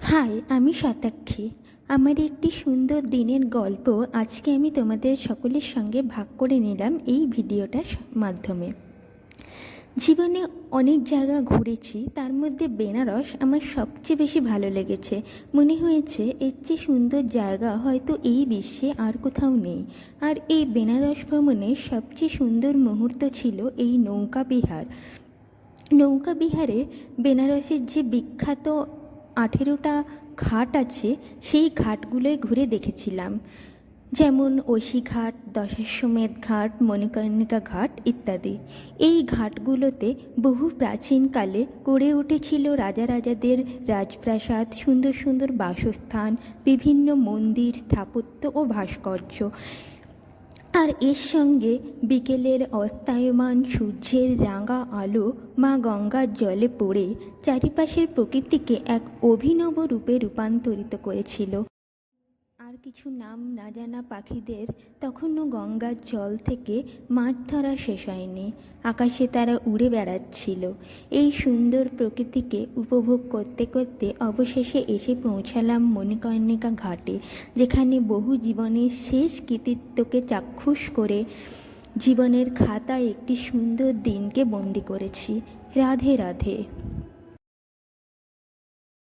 High, আমি শতাক্ষী। আমার একটি সুন্দর দিনের গল্প আজকে আমি তোমাদের সকলের সঙ্গে ভাগ করে নিলাম এই ভিডিওটার মাধ্যমে। জীবনে অনেক জায়গা ঘুরেছি, তার মধ্যে বেনারস আমার সবচেয়ে বেশি ভালো লেগেছে। মনে হয়েছে, এর চেয়ে সুন্দর জায়গা হয়তো এই বিশ্বে আর কোথাও নেই। আর এই বেনারস ভ্রমণের সবচেয়ে সুন্দর মুহূর্ত ছিল এই নৌকা বিহার। নৌকা বিহারে বেনারসের যে বিখ্যাত আঠেরোটা ঘাট আছে, সেই ঘাটগুলোয় ঘুরে দেখেছিলাম। যেমন ঐশী ঘাট, দশাশ্বমেধ ঘাট, মণিকর্ণিকা ঘাট ইত্যাদি। এই ঘাটগুলোতে বহু প্রাচীনকালে গড়ে উঠেছিল রাজা রাজাদের রাজপ্রাসাদ, সুন্দর সুন্দর বাসস্থান, বিভিন্ন মন্দির, স্থাপত্য ও ভাস্কর্য। আর এর সঙ্গে বিকেলের অস্তায়মান সূর্যের রাঙা আলো মা গঙ্গার জলে পড়ে চারিপাশের প্রকৃতিকে এক অভিনব রূপে রূপান্তরিত করেছিল। কিছু নাম না জানা পাখিদের তখনও গঙ্গার জল থেকে মাছ ধরা শেষ হয়নি। আকাশে তারা উড়ে বেড়াচ্ছিল। এই সুন্দর প্রকৃতিকে উপভোগ করতে করতে অবশেষে এসে পৌঁছালাম মণিকর্ণিকা ঘাটে, যেখানে বহু জীবনের শেষ কৃতিত্বকে চাক্ষুষ করে জীবনের খাতায় একটি সুন্দর দিনকে বন্দি করেছি। রাধে রাধে।